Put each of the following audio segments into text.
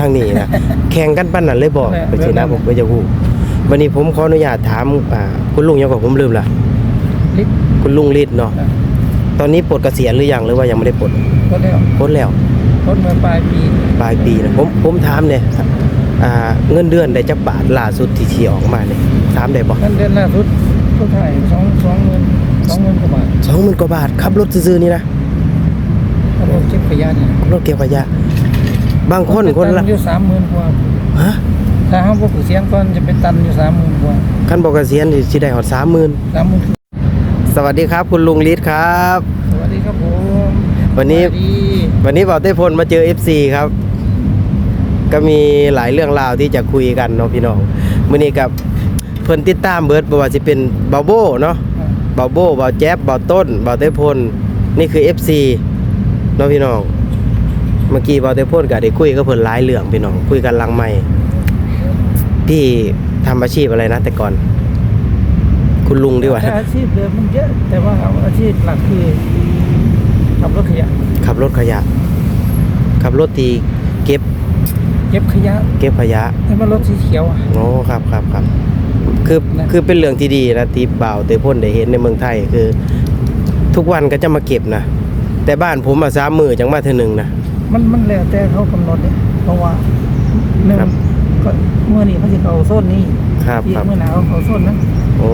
ทางนี้นะแข่งกันปั้นนั่นเลยบอกแม่ไปสินะแม่ผมก็จะพูดวันนี้ผมขออนุญาตถามอ่าคุณลุงยังก่อนผมลืมละลิฟต์คุณลุงฤทธิ์เนาะอะตอนนี้ปลดเกษียณหรือยังหรือว่ายังไม่ได้ปลดก็แล้วปลดแล้วรถเมื่อปลายปีปลายปีนะผมผมถามเนี่ยอ่าเงินเดือนได้จักบาทล่าสุดที่ที่ออกมาเนี่ยถามได้บ่นั่นเดือนล่าสุดผู้ถ่ายสองสองหมื่นสองหมื่นกว่าบาทสองหมื่นกว่าบาทขับรถซื้อๆนี่นะถ้ารถเก็บขยะเนี่ยรถเก็บขยะ บางคนคนละตัอยู่สามหมื่นกว่าฮะถ้าห้ามพวกผู้เสียงก่อนจะเป็นตันอยู่สามหมื่นกว่าคันบอกเกษียณสิได้หอดสามหมื่นสามหมื่นสวัสดีครับ คุณลุงฤทธิ์ครับ สวัสดีครับผมวันนี้สวัสดีวันนี้บ่าวเต้พลมาเจอ FC ครับ ก็มีหลายเรื่องราวที่จะคุยกันเนาะพี่น้องมื้อนี้กับเพิ่นติดตามเบิร์ดบ่ว่าสิเป็นบาโบเนาะอะบาโบบ่าวแจ๊บบ่าวต้นบ่าวเต้พลนี่คือ FC เนาะพี่น้อง เมื่อกี้บ่าวเต้พลก็ได้คุยกับเพิ่นหลายเรื่องพี่น้องคุยกันหลังใหม่พี่ทำอาชีพอะไรนะ แต่ก่อน คุณลุงดีกว่าแต่อาชีพเดิมมันเยอะแต่ว่าอาชีพหลักคือขับรถขยะ ขับรถขยะ ขับรถตีเก็บ เก็บขยะ เก็บขยะให้มันรถสีเขียวอะโอ้ครับครับครับคือนะคือเป็นเรื่องที่ดีนะที่บ่าวเตพ่นได้เห็นในเมืองไทยคือ ทุกวันก็จะมาเก็บนะแต่บ้านผมมาสามมือจังมาเท่อหนึ่งนะ มันมันแล้วแต่เขากำหนดเนี่ยเพราะว่าหนึ่งครับก็เมื่อนี้เขาจะเอาโซนนี้ครับอีกครับ เมื่อหนาวเอาโซนนั้นโอ้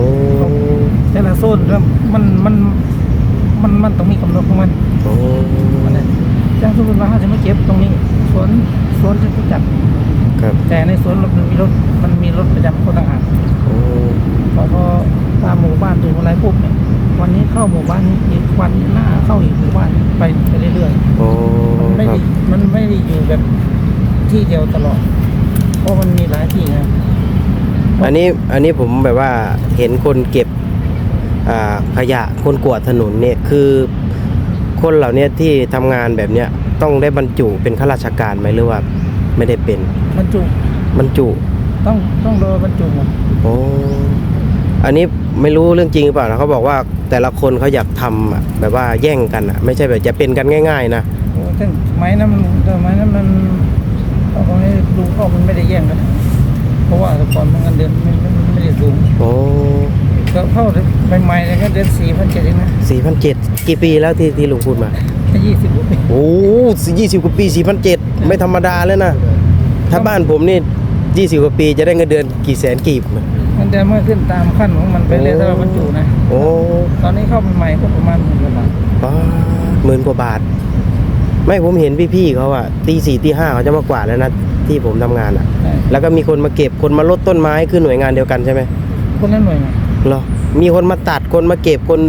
แต่ละโซนแล้วมันมันมันมันต้องมีกำหนดของมันโอ้ มันเนี่ยจังสมมติว่าเขาจะมาเก็บตรงนี้สวนสวนจะจัดครับ แต่ในสวนมันมีรถมันมีรถประจำคนต่างหากโอ้ พอพอตามหมู่บ้านถึงอะไรปุ๊บเนี่ยวันนี้เข้าหมู่บ้านนี้อีกวันหน้าเข้าอีกหมู่บ้านไปไปเรื่อยๆโอ้มันไม่ครัได้บมันไม่ได้อยู่แบบที่เดียวตลอด เพราะมันมีหลายที่นะอันนี้อันนี้ผมแบบว่าเห็นคนเก็บอ่าขยะคนกวาดถนนเนี่ยคือคนเหล่านี้ที่ทำงานแบบเนี้ยต้องได้บรรจุเป็นข้าราชการไหมหรือว่าไม่ได้เป็นบรรจุบรรจุ ต้องต้องรอบรรจุหมดโอ้ อันนี้ไม่รู้เรื่องจริงหรือเปล่านะเขาบอกว่าแต่ละคนเขาอยากทำอะแบบว่าแย่งกันอะไม่ใช่แบบจะเป็นกันง่าย ๆ นะโอ้แต่ไม้นั้นมันแต่ไม้นั้นมันเขาบอกให้ดูพ่อมันไม่ได้แย่งกัน เพราะว่าแต่ก่อนมันเงินเดือนไม่ไม่ไม่ได้สูงโอ้ก็เข้าใหม่ๆเลยก็เดือนสี่พันเจ็ดเองนะสี่พันเจ็ดกี่ปีแล้วที่ที่ลุงพูดมาแค่ยี่สิบกว่าปีโอ้ยี่สิบกว่าปีสี่พันเจ็ดไม่ธรรมดาเลยนะถ้าบ้านผมนี่ยี่สิบกว่าปีจะได้เงินเดือนกี่แสนกีบ นะเงินเดือนมันขึ้นตามขั้นของมันไปเรื่อยถ้าเราบรรจุนะ โอ้ตอนนี้เข้าใหม่ๆก็ประมาณหมื่นกว่าบาทป้าหมื่นกว่าบาท ไม่ผมเห็นพี่ๆเขาอะตีสี่ตีห้าเขาจะมากวาดแล้วนะที่ผมทำงานอะใช่แล้วก็มีคนมาเก็บคนมาลดต้นไม้คือหน่วยงานเดียวกันใช่ไหมคนละหน่วยงานเหรอมีคนมาตัดคนมาเก็บคน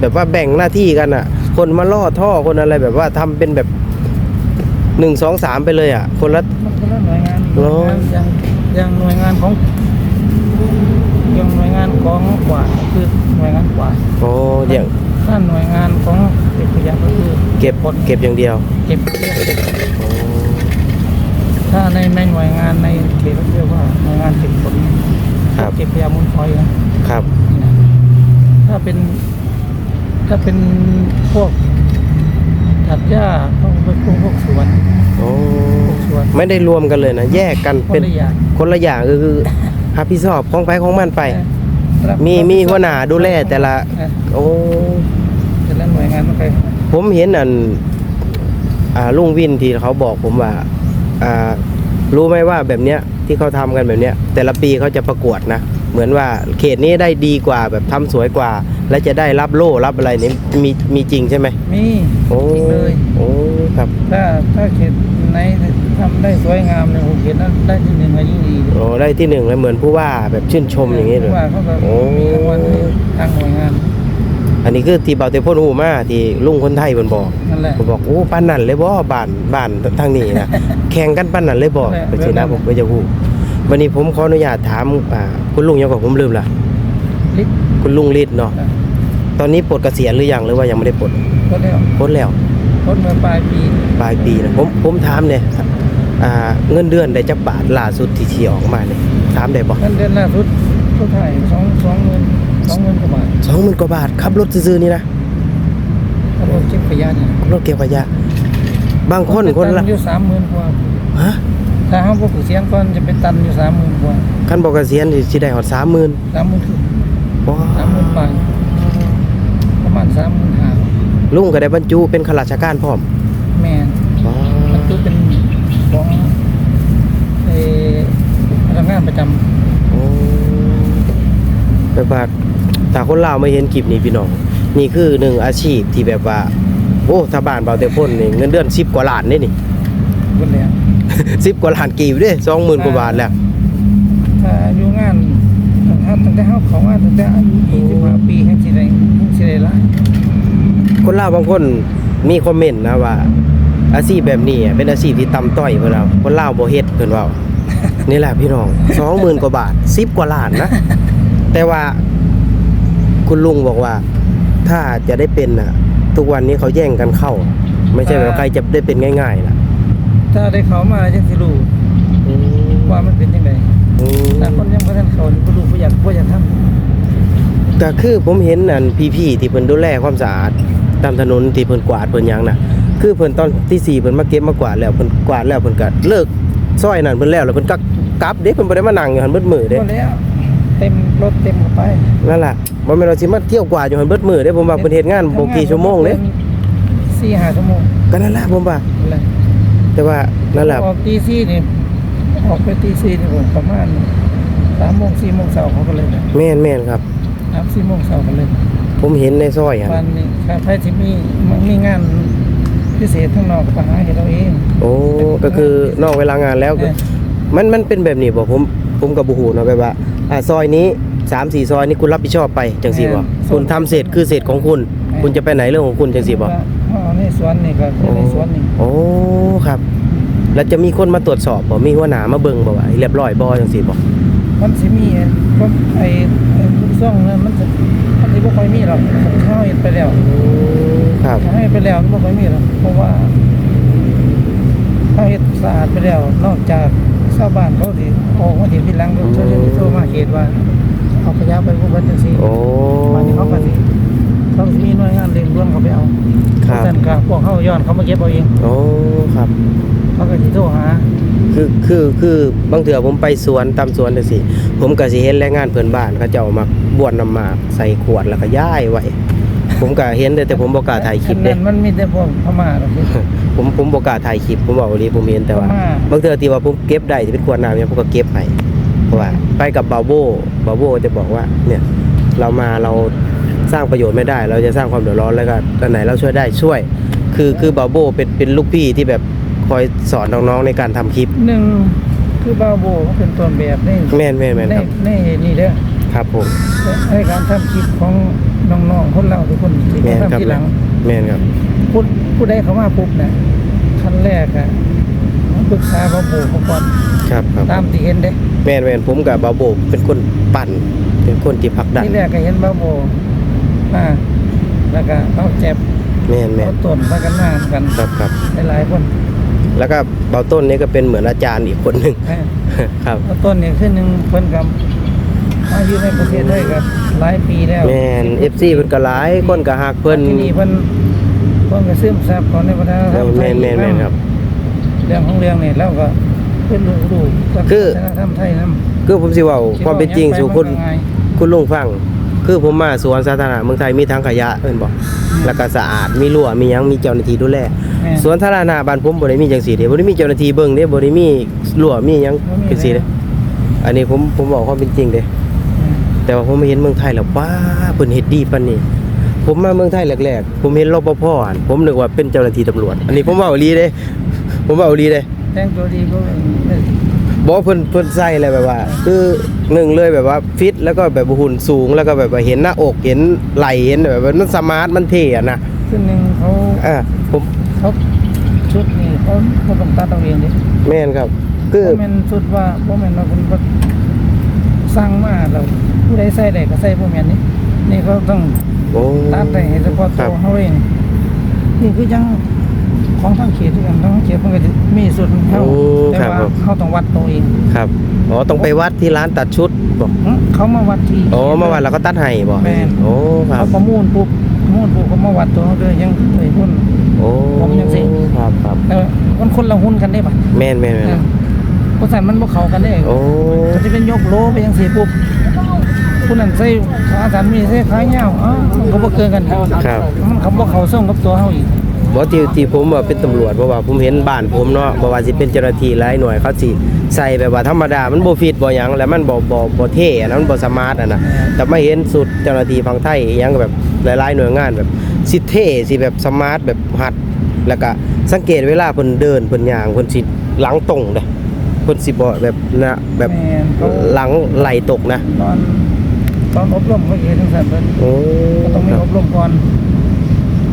แบบว่าแบ่งหน้าที่กันอะคนมาล่อท่อคนอะไรแบบว่าทำเป็นแบบหนึ่งสองสามไปเลยอะคนละ มันคนละหน่วยงานหเหรน่อวยงานอย่างอย่างหน่วยงานของอย่างหน่วยงาน ของกวาดก็คือหน่วยงานกวาดโอ้อย่างถ้าหน่วยงานของเก็บขยะก็คือเก็บคนเก็บอย่างเดียว เก็บเรียกเก็บโอ้ถ้าในในหน่วยงานในเขตก็เรียกว่าหน่วยงานเก็บผลครับเก็บขยะมูลฝอยนะครับนี่นะถ้าเป็น ถ้าเป็นพวกตัดหญ้าต้องเป็นพวกพวกสวนโอ้พวกสวนไม่ได้รวมกันเลยนะ แยกกันคเป็นนละอย่างคนละอย่างคือคือรับผิดชอบของไปของมันไปรับ มีมีหัวหน้าดูแลแต่ละเออโอ้แต่ละหน่วยงานมันไปผมเห็นอันอ่าลุงวินที่เขาบอกผมว่า อ่า รู้ไหมว่าแบบเนี้ยที่เขาทำกันแบบเนี้ย แต่ละปีเขาจะประกวดนะเหมือนว่าเขตนี้ได้ดีกว่าแบบทำสวยกว่า และจะได้รับโล่รับอะไรนี่มีมีจริงใช่ไหมมีโอ้จริงเลยโอ้ครับ ถ้าถ้าเขต ไหนทำได้สวยงามเนี่ยผมเขตนั้นได้ที่หนึ่งก็ยิ่งดีโอ้ได้ที่หนึ่งแล้วเหมือนผู้ว่าแบบชื่นชมอย่างนี้เลย ว่าเขาก็โอ้มีรางวัลให้ทางหน่วยงานอันนี้คือที่เบาเตพ่นหูมาที่ลุงคนไทยบนบอกนั่นแหละผมบอกโอ้ป้านนั่นเลยบ่บ้านบ้านทางนี้นะ แข่งกันป้านนั่นเลยบอกแม่ไปสินะแม่ผมก็จะพูดวันนี้ผมขออนุญาตถามอ่าคุณลุงยังก่อนผมลืมละลิฟต์คุณลุงฤทธิ์เนาะอะตอนนี้ปลดเกษียณหรือยังหรือว่ายังไม่ได้ปลดก็แล้ว ปลดแล้ว รถเมื่อปลายปีปลายปีนะผมผมถามเนี่ยอ่าเงินเดือนได้จักบาทล่าสุดที่ที่ออกมาเนี่ยถามได้บ่เงินเดือนล่าสุดผู้ถ่ายสองสองหมื่นสองหมื่นกว่าบาทสองหมื่นกว่าบาทขับรถซื้อๆนี่นะถ้ารถเก็บขยะเนี่ยรถเก็บขยะ บางคนคนละตัอยู่สามหมื่นกว่าฮะถ้าเฮาบ่ปลูกเสียงก่อนจะเป็นตันอยู่30,000กว่าคันบอกเกษียณสิสิได้ฮอด30,000 30,000คือว้า30,000บาทประมาณ35,000 ลุงก็ได้บรรจุเป็นข้าราชการพร้อมแม่นว้ามันคือเป็นของเอ่อพนักงานประจำโอ้แบบว่าถ้าคนลาวไม่เห็นคลิปนี้พี่น้องนี่คือหนึ่งอาชีพที่แบบว่าโอ้ถ้าบ้านเบาแต่พ่นนี่เงินเดือน10กว่าล้านนี่นี่ เพิ่นแล้ว10กว่าล้านกีบเด้20,000กว่าบาทแล้ว ถ้าอยู่งานถ้าตั้งแต่เฮาเข้างานตั้งแต่อายุ25ปีแห่งสิได้แห่งสิได้หลาย คนลาวบางคนมีคอมเมนต์นะว่า อาชีพแบบนี้อะเป็นอาชีพที่ต่ำต้อยเพิ่นเอาคนลาวบ่เฮ็ดเพิ่นเว้านี่แหละพี่น้อง20,000กว่าบาท10กว่าล้านนะ แต่ว่าคุณลุงบอกว่า ถ้าจะได้เป็นน่ะ ทุกวันนี้เขาแย่งกันเข้า ไม่ใช่แบบใครจะได้เป็นง่ายๆนะถ้าได้เข้ามาจังสิรู้ว่ามันเป็นจังไดอืมแต่คนยังบ่ทันเข้านี่บ่รู้บ่อยากบ่อยากทำก็คือผมเห็นอันพี่ๆที่เพิ่นดูแลความสะอาด ตามถนนที่เพิ่นกวาดเพิ่นหยังน่ะ คือเพิ่นตอนที่สี่เพิ่นมาเก็บมากวาดแล้วเพิ่นกวาดแล้วเพิ่นก็เลิกซอยนั่นเพิ่นแล้วแล้วเพิ่นก็กลับเด้เพิ่นบ่ได้มานั่งอยู่หันเบิดมือเด้บ่แล้วเต็มรถเต็มเข้าไปนั่นล่ะบ่แม่นว่าสิมาเที่ยวกวาดอยู่หันเบิดมือเด้ผมว่าเพิ่นเฮ็ดงานบ่กี่ชั่วโมงเด้4-5ชั่วโมงก็นั่นล่ะผมว่า นั่นแหละแต่ว่านั่นล่ะ ออกตีสี่นี่ออกไปตีสี่นี่ผมประมาณสามโมงสี่โมงเช้าเขาก็เลยนะแม่นแม่นครับ สามสี่โมงเช้าก็เลยผมเห็นในซอยหั่นวันนี้ข้าพายที่มีมันมีงานพิเศษข้างนอกก็ไปหาเห็นเราเอง โอ้ก็คือนอกเวลางานแล้วก็เออมันมันเป็นแบบนี้บ่ผมผมกับบูฮูเนาะแบบว่าอ่าซอยนี้สามสี่ซอยนี้คุณรับผิดชอบไปจังสี่บ่คุณทำเสร็จคือเสร็จของคุณ คุณจะไปไหนเรื่องของคุณจังสี่บ่อ๋อในสวนนี่ก็คือในสวนนี่โอ้ครับ แล้วจะมีคนมาตรวจสอบบ่มีหัวหน้ามาเบิ่งบ่ว่าเรียบร้อยบ่จังสี่บ่มันสิมีไอ้พวกไอ้ไอ้ลูก ซ่องนั้นมันจะมันสิบ่ค่อยมีหรอกเขาเห็นไปแล้วครับเขาให้ไปแล้วมันบ่ค่อยมีหรอกเพราะว่าเขาเฮ็ดสะอาดไปแล้ว นอกจากชาวบ้านเขาสิออกมาเห็นทีหลังเขาจะโทรมาเขตว่าเอาขยะไปพวกเพิ่นจังซี่โอ้วันนี้เขาก็สิ เขาสิมีหน่วยงานเร่งด่วนเขาไปเอาครับสั่นก็พวกเขาย้อนเขามาเก็บเอาเองโอ้ครับ เขาก็สิโทรหาคือคือคือบางเถื่อผมไปสวนตามสวนจังซี่ผมก็สิเห็นแรงงานเพื่อนบ้านเขาเจ้ามาบ้วนน้ำหมากใส่ขวดแล้วก็ย้ายไว้ผมก็เห็นแต่แต่ผมบ่กล้าถ่ายคลิปอันเด้ นั้นมันมีแต่พวกพม่าหรอกสิผมผมบอกล้าถ่ายคลิปผมบอกวันนี้ผมเห็นแต่ว่าอ่า บางเทื่อที่ว่าผมเก็บได้ที่เป็นขวดน้ำเนี่ยผมก็เก็บให้เพราะว่า ไปกับบาโบบาโบจะบอกว่า เนี่ย เรามาเรา สร้างประโยชน์ไม่ได้ เราจะสร้างความเดือดร้อนแล้วก็อันไหนเราช่วยได้ช่วย คือคือบาโบเป็นเป็นลูกพี่ที่แบบคอยสอนน้องๆในการทำคลิปหนึ่งคือบาโบมันเป็นต้นแบบในแม่นแม่นแม่นในครับในนี่เด้อครับผมในการทำคลิปของน้องๆคนเราทุกคนที่แม่นเขาครับทำทีหลังแม่นครับพูดผู้ใดเขามาปุ๊บนะขั้นแรกอะปรึกษาบาโบเขาก่อนครับครับตามที่เห็นเด้แม่นแม่นผมกับบาโบเป็นคนปั่นเป็นคนที่ผลักดันที่แรกก็เห็นบาโบ อ่าแล้วก็เอาแจ็บแม่นแม่เอานต้นมากันหน้ากันครับครับ หลายๆคนแล้วก็เบาต้นนี่ก็เป็นเหมือนอาจารย์อีกคนหนึ่ง แม่ ครับ เอาต้นนี่ขึ้นหนึ่งเพิ่นกับมาอยู่ในประเทศไทยกับหลายปีแล้วแม่น FC เพิ่นก็หลายคนก็ฮักเพิ่นที่นี่เพิ่นเพิ่นก็ซึมซับของในวัฒนธรรมไทแม่ยนแม่นแม่นครับ เรื่องของเรื่องนี่แล้วก็เป็นรู้รู้วัคือฒนธรรมไทยนำคือผมสิเว้าความเป็นจริงสู่คุณคุณลุงฟัง คือผมมาสวนสาธารณะเมืองไทยมีทั้งขยะเพิ่นบอกแล้วก็สะอาดมีรั้วมีหยังมีเจ้าหน้าที่ดูแลสวนสาธารณะบ้านผมบ่ได้มีจังซี่เด้บ่ได้มีเจ้าหน้าที่เบิ่งเด้บ่ได้มีรั้วมีหยังจังซี่เด้อันนี้ผมผมบอกความเป็นจริงเด้แต่ว่าผมมาเห็นเมืองไทยแล้วว้าเพิ่นเฮ็ดดีปานนี้ผมมาเมืองไทยแรกๆ ผมเห็นรปภอ่านผมนึกว่าเป็นเจ้าหน้าที่ตำรวจ อันนี้ผมเว้าอีหลีเด้ ผมเว้าอีหลีเด้แต่งตัวดีก็ บอกเพิ่นเพิ่นใส่อะไรแบบว่า คือหนึ่งเลยแบบว่าฟิตแล้วก็แบบหุ่นสูงแล้วก็แบบว่าเห็นหน้าอกเห็นไหล่เห็นแบบว่ามันสมาร์ทมันเท่อะนะขึ้นหนึงเขาอ่าผมเขาชุดนี่เขาเขาต้องตัดเอาเองดิแม่นครับ คือบ่แม่นชุดว่าบ่แม่นว่าเพิ่นบ่สั่งมาแล้วผู้ใดใส่ได้ก็ใส่บ่แม่นนี่นี่เขาต้องโอ้ตัดได้ให้เฉพาะครัตับวเขาเองนี่คือยัง ของทางเขตด้วยกันทางเขตมันก็จะมีส่วนของเขาโอ้แต่ครับว่าครับ เขาต้องวัดตัวเองครับอ๋อต้องไปวัดที่ร้านตัดชุดบอกหึเขามาวัดที่ อ๋อเมื่อวานเราก็ตัดให้บอกแม่น โอ้ครัเขาบประมูลปุ๊บประมูลปุ๊บเขามาวัดตัวเขาด้วยยังเอ้ยพุ่นโอ้ผมยังสิ ครับครับเออมันคนละหุ้นกันได้ปะแม่นแม่นแม่นเพราะสันมันบ่เข้ากันได้ โอ้ก็จะเป็นยกโลไปยังสี่ปุ๊บผู้นั้นใส่ขาสันมีใส่ขาเงาวอ้าวมันก็บ่เกินกันครับมันเขาบ่เข้าส่งกับตัวเฮาอีก บ่ที่ที่ผมว่าเป็นตำรวจเพราะว่าผมเห็นบ้านผมเนาะบ่ว่าสิเป็นเจ้าหน้าที่หลายหน่วยเขาสิใส่แบบว่าธรรมดามันบ่ฟิตบ่หยังแล้วมันบ่บ่บ่เท่อะนะมันบ่สมาร์ทอะนะแต่มาเห็นสุดเจ้าหน้าที่ฝั่งไทยอิหยังแบบหลายๆหน่วยงานแบบสิเท่สิแบบสมาร์ทแบบหัดแล้วก็สังเกตเวลาเพิ่นเดินเพิ่นย่างเพิ่นสิหลังตรงเด้เพิ่นสิบ่แบบนะแบบแม่นเขา หลังไหลตกนะตอนตอนอบรมเขาเห็นจังซั่นเพิ่นโอ้ก็ต้องมีคอรับบรมก่อน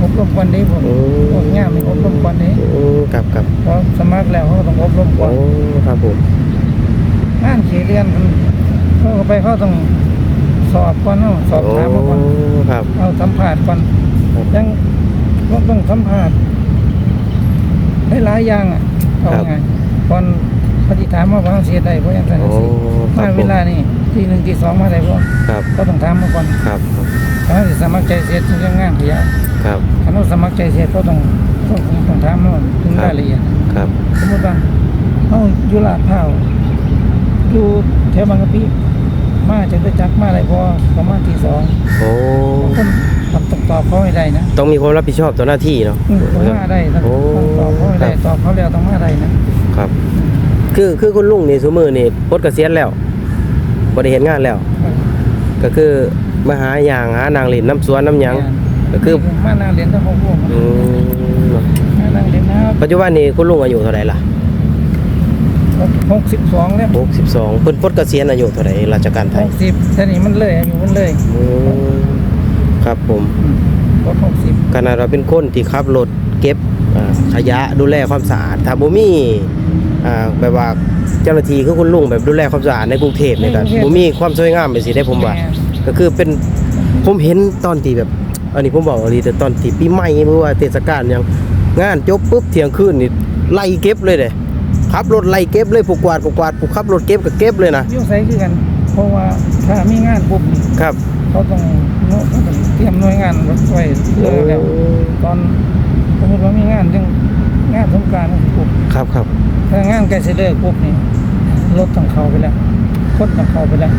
อบรมก่อนนี้ผมโอ้ พวกย่ามมีอบรมก่อนนี้โอ้ครับครับพอสมัครแล้วเขาก็ต้องอบรมก่อโอ้นครับผมงานขี่เรียนเขาก็ไปเขาต้องสอบก่อนเนาะสอบถามมาก่อนโอ้ครับ เอาสัมภาษณ์ก่อนครับ ยังต้องต้องสัมภาษณ์ได้หลายอย่างอะเอาครับไงก่อนปฏิถามว่าว่าเสียได้เพราะยังสันโอ้สิครัมาบผเวลานี่ที่หนึ่งที่สองมาได้เพราะครับก็ต้องถามมาก่อน ครับ ถ้าสิสมัครใจเสียจึงจะงานขยะครับถ้าเราสมัครใจเสียก็ต้องต้องต้องถามเนาะถึงรายละเอียดครับสมมติว่าเขาอยู่ลาดพร้าวอยู่แถวบางกะปิมาจะไปจักมาอะไรพอประมาณที่สองโอ้คนตอบตอบเขาไม่ได้นะต้องมีความรับผิดชอบต่อหน้าที่เนาะอืมต้องมาได้ต้องโอ้ตอบเขาไม่ได้ตอบเขาแล้วต้องมาได้นะครับ คือคือคุณลุงนี่สมือนี่ปลดเกษียณแล้วบ่ได้เห็นงานแล้ว ก็คือ มาหาอย่างหานางเล่นน้ำสวนน้ำหยังก็คือมานั่งเรียนทั้งหกพวกอืมมานั่งเรียนนะปัจจุบันนี้คุณลุงอายุเท่าไหร่ล่ะหกสิบสองแล้ว62เพิ่นปลดเกษียณอายุเท่าไหร่ราชการไทหยกสิบแต่นี่มันเลยอายุมันเลยอืมครับผมรถหกสิบขนาดเราเป็นคนที่ขับรถเก็บอ่าขยะดูแลความสะอาดถ้าบ่มีอ่าแบบว่าเจ้าหน้าที่คือคุณลุงแบบดูแลความสะอาดในกรุงเทพนี่ก็บ่มีความสวยงามไปสิได้ผมว่า ก็คือเป็นผมเห็นตอนที่แบบ อันนี้ผมบอกอันนี้แต่ตอนที่ปีใหม่เมื่อว่าเทศกาลหยังงานจบปุ๊บเที่ยงคืนนี่ไล่เก็บเลยเด้ขับรถไล่เก็บเลยผูกกวาดผูกกวาดผูกขับรถเก็บก็เก็บเลยนะยุ่งใส่คือกัน เพราะว่าถ้ามีงานปุ๊บนี่ครับเขาต้องเนาะเขาต้องเตรียมหน่วยงานไว้เพื่อแล้วตอนสมมติว่ามีงานจังงานสงกรารปุ๊บครับครับถ้างานใกล้สิเลิกปุ๊บนี่รถต้องเข้าไปแล้วคนต้องเข้าไปแล้ว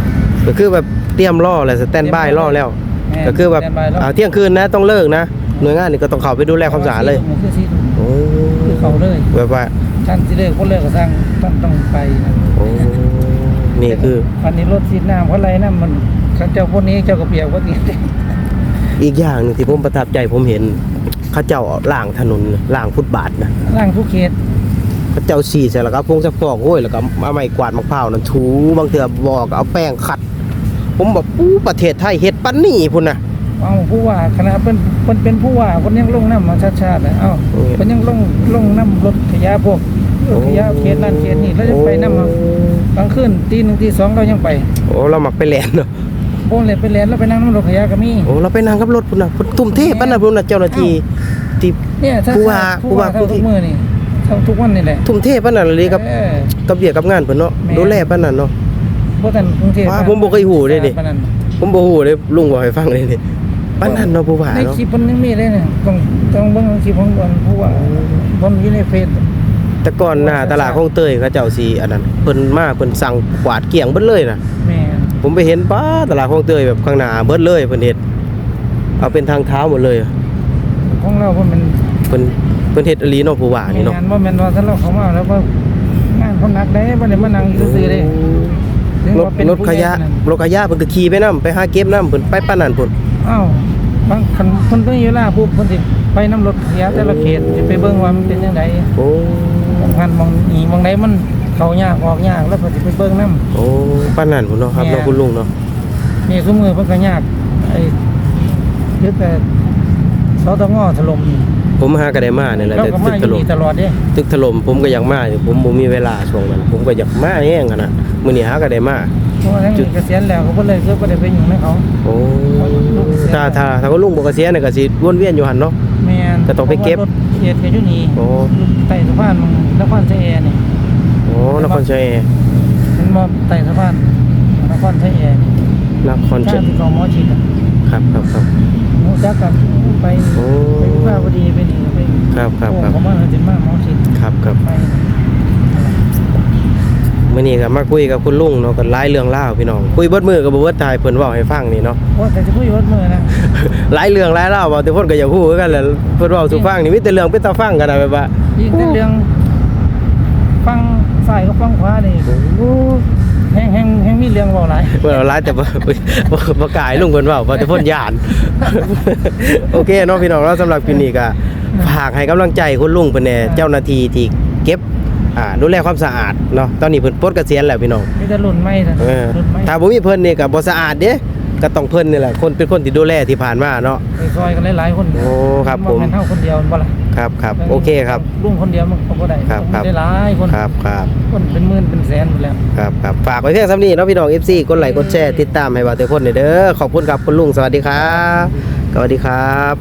ก็คือแบบ เตรียมล่อแล้วสแตนบายล่อแล้วแม่นก็คือแบบสตนบายแล้วอ่าเที่ยงคืนนะต้องเลิกนะหน่วยงานนี่ก็ต้องเข้าไปดูแลความสะอาดเลยคือสิโอ้คือเข้าเลยแบบว่าท่านสิเลิกบ่เลิกก็สร้างต้องต้องไปนะโอ้นี่คือวันนี้รถสีน้ำเพราะอะไรน้ำมันเขาเจ้าพวกนี้เจ้าก็เปียกพวกนี้อีกอย่างหนึงที่ผมประทับใจผมเห็นเขาเจ้าล่างถนนล่างฟุตบาทนะล่างทุกเขตเขาเจ้าฉีดใส่แล้วก็พงสักฟอกโอ้ยแล้วก็เอาไม้กวาดมะพร้าวนั่นถูบางเถื่อบอกเอาแป้งขัด ผมบอกปู้ประเทศไทยเฮ็ดปันนี่พุ่นน่ะเอาผู้ว่าคณะเป็นเป็นเป็นผู้ว่าคนยังลงน้ำมาชาติชาติเลยเอ้าโอ้ยคนยังลงลงน้ำรถขยะพวกรถขยะเขตนั่นเขตนี่แล้วจะไปน้ำเอากลางคืนตีหนึ่งตีสองเรายังไปโอ้เรามักไปแลนเนาะโบนเลยไปเรียนแล้วไปนั่งน้ำรถขยะก็มีโอ้เราไปนั่งกับรถพุ่นน่ะพุ่นทุ่มเทปานน่ะพุ่นน่ะเจ้าหน้าที่ที่เนี่ยถ้าผู้ว่าผู้ว่าผู้ว่าเท่าทุกมือนี่เท่าทุกวันนี่แหละทุ่มเทปานน่ะเลยกับเออกับเบียกกับงานเพิ่นเนาะแม่ดูแลปานนั้นเนาะ พวกท่านกรุงเทพว่าผมบ่เคยหูเลยดิปานนั้นผมบ่ฮู้เลยลุงบอกให้ฟังเลยนี่ปานนั้นเนาะผู้ว่าในเนาะคลิปมันยังมีเลยเนี่ยต้องต้องเบิ่งคลิปของคนผู้ว่าผมอยู่ในเฟซแต่ก่อนหน้าตลาดคลองเตยเขาเจ้าสิอันนั้นเพิ่นมาเพิ่นสั่งกวาดเกลี้ยงเบิดเลยน่ะ แม่ผมไปเห็นป้าตลาดคลองเตยแบบข้างหน้าเบิดเลยเพิ่นเฮ็ดเอาเป็นทางเท้าหมดเลยของเราเพราะมันเพิ่นเพิ่นเฮ็ดอหลีเนาะผู้ว่านี่เนาะ งานบ่แม่นว่าถ้าเราเข้ามาแล้วว่างานเขาหนักได้บ่ได้มานั่งอยู่ซื่อๆเด้ถึง รถว่าเป็นรถขยะผู้ใหญ่นั่นรถขยะเพิ่นก็ขี่ไปนํไปหาเก็บนํเพิ่นไปปานนั้นพุ่นอ้าวบางคันเพิ่นเพิ่นอยู่ล่าปุ๊บเพิ่นสิไปนํรถขยะแต่ละเขตสิไปเบิ่งว่ามันเป็นจังไดโอ้บางคันมองนี่มองไหนมันเข้ายากออกยากแล้วเพิ่นสิไปเบิ่งนํโอ้ปานนั้นพุ่นเนาะครับแม่เนาะคุณลุงเนาะนี่ซุมือเพิ่นก็ยากไอ้คือแต่สตงถล่มนี่ ผมหาก็ได้มานี่แหละเราแต่ก็ตึมากอถยู่ล่มนี่ตลอดเด้ตึกถล่มผมก็อยากมาอยู่ผมบ่มีเวลาช่วงนั้น ผมก็อยากมาแห้งขนาดมื้อนี้หาก็ได้มาเพราะว่าทั้งนี้เกษียณแล้วก็บ่เลยคือบ่ได้ไปอยู่ในเขา โอ้ถ้าถ้าถ้าคุณลุงบ่เกษียณเนี่ยก็สิวนเวียนอยู่หั่นเนาะ แม่นก็ต้องไปเก็บ พราะว่ารถเขตก็อยู่นี่โอ้ใต้สะพานนครชัยแอร์นี่โอ้นครชัยมันมอบใต้สะพานนครชัยแอร์นี่นครชัทายงที่เขาหมอชิดอะครับครับครับ หมูจักกันไปโอ้ ไปวิภาวดีไปนี่ไป ครับครับโอ้ครับผมว่าเราจะมาหมอชิดครับครับไปมื่อนี้ก็มาคุยกับคุณลุงเนาะก็หลายเรื่องเล่าวพี่น้องคุยเบิดมือกับบ่เบิดทายเพิ่นเว้าให้ฟังนี่เนาะ ว่าแต่จะพูดวัดมือนะหลายเรื่องหลายเล่าวเว้าแต่เพิ่นก็อยากฮู้คือกันแหละเพิ่นเว้าสู่ฟังนี่มีแต่เรื่องเป็นตาฟังกันนะแบบว่ายิ่งแต่เรื่องฟังซ้ายกับฟังขวานี่แห้งแห้งแห้งมีเรื่องเบาหลายเว้าหลายแต่บ่บ่บ่กล้าให้ลุงเพิ่นเว้าว่าแต่เพิ่นย่าน โอเคเนาะพี่น้องเนาะสำหรับคลิปนี้ก็ ฝากให้กำลังใจคุณลุงเพิ่นแหน่เจ้าหน้าที่ที่เก็บอ่าดูแลความสะอาดเนาะตอนนี้เพิ่นปลดเกษียณแล้วพี่น้องมีแต่รุ่นใหม่นะเออรุ่นใหม่ถ้าบ่มีเพิ่นนี่ก็บ่สะอาดเด้ก็ต้องเพิ่นนี่แหละคนเป็นคนที่ดูแลที่ผ่านมาเนาะ ไปซอยกันหลายๆคนโอ้ครับผมแม่นเท่าคนเดียวบ่ล่ะครับครับโอเคครับ ลุงคนเดียวมันก็บ่ได้ครับครับ ได้หลายคนครับครับคนเป็นหมื่นเป็นแสนหมดแล้ว ครับครับฝากไว้เพียงสำนี้เนาะพี่น้อง FC กดไลค์กดแชร์ติดตามให้ว่าแต่คนเด้อขอบคุณครับคุณลุงสวัสดีครับสวัสดีครับ